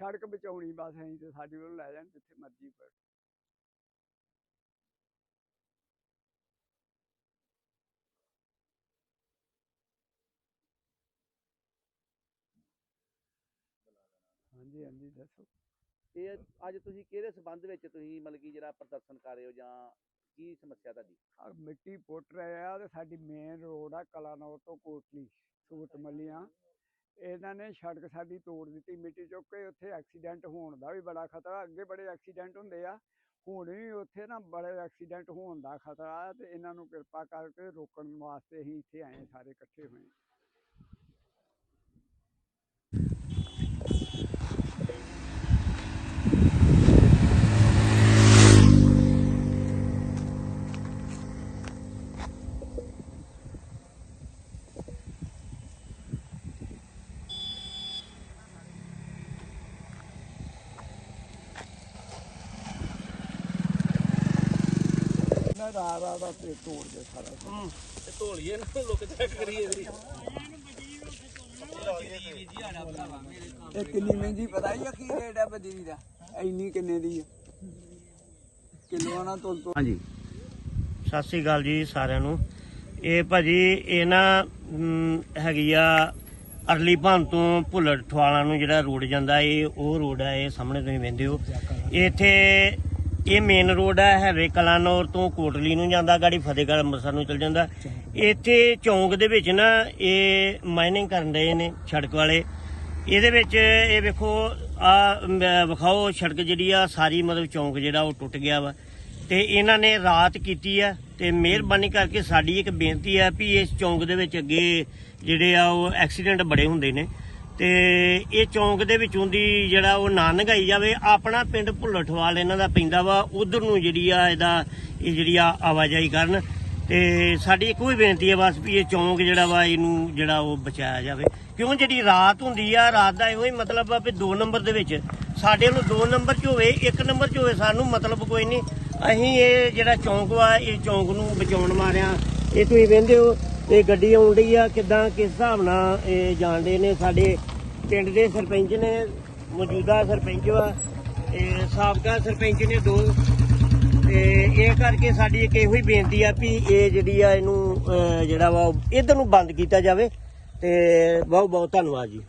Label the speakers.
Speaker 1: ਸੜਕ ਬਚਾਉਣੀ ਬਸ ਅਸੀਂ ਤੇ ਸਾਡੇ ਵੱਲ ਲੈ ਜਾਣ ਜਿੱਥੇ ਮਰਜ਼ੀ ਪਰ ਹਾਂਜੀ ਹਾਂਜੀ ਦੱਸੋ।
Speaker 2: ਇਹ ਅੱਜ ਤੁਸੀਂ ਕਿਹੜੇ ਸਬੰਧ ਵਿੱਚ ਤੁਸੀਂ ਮਤਲਬ ਕਿ ਜਿਹੜਾ ਪ੍ਰਦਰਸ਼ਨ ਕਰ ਰਹੇ ਹੋ ਜਾਂ ਕੀ ਸਮੱਸਿਆ ਤੁਹਾਡੀ?
Speaker 1: ਆਹ ਮਿੱਟੀ ਪੁੱਟ ਰਹੇ ਆ ਤੇ ਸਾਡੀ ਮੇਨ ਰੋਡ ਆ ਕਲਾਨੌਰ ਤੋਂ ਕੋਟਲੀ ਸੂਤ ਮੱਲੀਆਂ ਇਹਨਾਂ ਨੇ ਸੜਕ ਸਾਡੀ ਤੋੜ ਦਿੱਤੀ, ਮਿੱਟੀ ਚੁੱਕ ਕੇ ਉੱਥੇ ਐਕਸੀਡੈਂਟ ਹੋਣ ਦਾ ਵੀ ਬੜਾ ਖਤਰਾ, ਅੱਗੇ ਬੜੇ ਐਕਸੀਡੈਂਟ ਹੁੰਦੇ ਆ, ਹੁਣ ਵੀ ਉੱਥੇ ਨਾ ਬੜੇ ਐਕਸੀਡੈਂਟ ਹੋਣ ਦਾ ਖਤਰਾ ਆ ਤੇ ਇਹਨਾਂ ਨੂੰ ਕਿਰਪਾ ਕਰਕੇ ਰੋਕਣ ਵਾਸਤੇ ਅਸੀਂ ਇੱਥੇ ਆਏ ਸਾਰੇ ਇਕੱਠੇ ਹੋਏ ਮੈਂ ਰਾਤ ਰਾਤ ਦਾ ਤੇ ਤੋੜ ਦੇ ਸਾਰਾ।
Speaker 2: ਤੇ ਢੋਲੀਏ ਨੂੰ ਲੋਕ ਚੈੱਕ ਕਰੀਏ ਇਹਦੀ
Speaker 1: ਇਹ ਕਿੰਨੀ ਮਹਿੰਗੀ ਪਤਾ ਹੀ ਆ ਕੀ ਰੇਟ ਆ ਬਜਰੀ ਦਾ ਇੰਨੀ ਕਿੰਨੇ ਦੀ ਆ? ਕਿਲੋਆਂ ਨਾਲ ਤੁਲ ਤੁਲ
Speaker 3: ਹਾਂਜੀ। ਸਤਿ ਸ੍ਰੀ ਅਕਾਲ ਜੀ ਸਾਰਿਆਂ ਨੂੰ। ਇਹ ਭਾਜੀ ਇਹ ਨਾ ਹੈਗੀ ਆ ਅਰਲੀ ਭਾਨ ਤੋਂ ਭੁੱਲਰ ਠਵਾਲਾ ਨੂੰ ਜਿਹੜਾ ਰੋਡ ਜਾਂਦਾ ਇਹ ਉਹ ਰੋਡ ਆ ਇਹ ਸਾਹਮਣੇ ਤੁਸੀਂ ਵੇਖਦੇ ਹੋ। ਇੱਥੇ ਇਹ ਮੇਨ ਰੋਡ ਹੈ ਹੈਵੇ ਕਲਾਨੌਰ ਤੋਂ ਕੋਟਲੀ ਨੂੰ ਜਾਂਦਾ ਗਾੜੀ ਫਤਿਹਗੜ੍ਹ ਅੰਮ੍ਰਿਤਸਰ ਨੂੰ ਚਲ ਜਾਂਦਾ। ਇੱਥੇ ਚੌਂਕ ਦੇ ਵਿੱਚ ਨਾ ਇਹ ਮਾਈਨਿੰਗ ਕਰਨ ਰਹੇ ਨੇ ਸੜਕ ਵਾਲੇ। ਇਹਦੇ ਵਿੱਚ ਇਹ ਵੇਖੋ ਆ ਵਿਖਾਓ ਸੜਕ ਜਿਹੜੀ ਆ ਸਾਰੀ ਮਤਲਬ ਚੌਂਕ ਜਿਹੜਾ ਉਹ ਟੁੱਟ ਗਿਆ ਵਾ। ਤੇ ਇਹਨਾਂ ਨੇ ਰਾਤ ਕੀਤੀ ਆ ਤੇ ਮਿਹਰਬਾਨੀ ਕਰਕੇ ਸਾਡੀ ਇੱਕ ਬੇਨਤੀ ਆ ਵੀ ਇਸ ਚੌਂਕ ਦੇ ਵਿੱਚ ਅੱਗੇ ਜਿਹੜੇ ਆ ਉਹ ਐਕਸੀਡੈਂਟ ਬੜੇ ਹੁੰਦੇ ਨੇ। ਤੇ ਇਹ ਚੌਂਕ ਦੇ ਵਿੱਚੋਂ ਦੀ ਜਿਹੜਾ ਉਹ ਨਾ ਨਗਾਈ ਜਾਵੇ, ਆਪਣਾ ਪਿੰਡ ਭੁੱਲਠਵਾਲ ਇਹਨਾਂ ਦਾ ਪੈਂਦਾ ਵਾ, ਉਧਰ ਨੂੰ ਜਿਹੜੀ ਆ ਇਹਦਾ, ਇਹ ਜਿਹੜੀ ਆ ਆਵਾਜਾਈ ਕਰਨ। ਤੇ ਸਾਡੀ ਇੱਕੋ ਹੀ ਬੇਨਤੀ ਹੈ ਬਸ ਵੀ ਇਹ ਚੌਂਕ ਜਿਹੜਾ ਵਾ, ਇਹਨੂੰ ਜਿਹੜਾ ਉਹ ਬਚਾਇਆ ਜਾਵੇ। ਕਿਉਂ ਜਿਹੜੀ ਰਾਤ ਹੁੰਦੀ ਆ, ਰਾਤ ਦਾ ਇਹੋ ਹੀ ਮਤਲਬ ਆ ਵੀ 2 ਨੰਬਰ ਦੇ ਵਿੱਚ, ਸਾਡੇ ਨੂੰ 2 ਨੰਬਰ 'ਚ ਹੋਵੇ 1 ਨੰਬਰ 'ਚ ਹੋਵੇ, ਸਾਨੂੰ ਮਤਲਬ ਕੋਈ ਨਹੀਂ। ਅਸੀਂ ਇਹ ਜਿਹੜਾ ਚੌਂਕ ਵਾ, ਇਹ ਚੌਂਕ ਨੂੰ ਬਚਾਉਣ ਮਾਰਿਆ। ਇਹ ਤੁਸੀਂ ਵੇਖਦੇ ਹੋ, ਇਹ ਗੱਡੀ ਆਉਣ ਡਈ ਆ, ਕਿਦਾਂ, ਕਿਸ ਹਿਸਾਬ ਨਾਲ ਇਹ ਜਾਣਦੇ ਨੇ। ਸਾਡੇ ਪਿੰਡ ਦੇ ਸਰਪੰਚ ਨੇ, ਮੌਜੂਦਾ ਸਰਪੰਚ ਵਾ ਇਹ ਸਾਬਕਾ ਸਰਪੰਚ ਨੇ ਦੋ। ਤੇ ਇਹ ਕਰਕੇ ਸਾਡੀ ਇੱਕ ਇਹੋ ਹੀ ਬੇਨਤੀ ਆ ਵੀ ਇਹ ਜਿਹੜੀ ਆ ਇਹਨੂੰ ਜਿਹੜਾ ਵਾ ਇਧਰ ਨੂੰ ਬੰਦ ਕੀਤਾ ਜਾਵੇ। ਤੇ ਬਹੁਤ ਬਹੁਤ ਧੰਨਵਾਦ ਜੀ।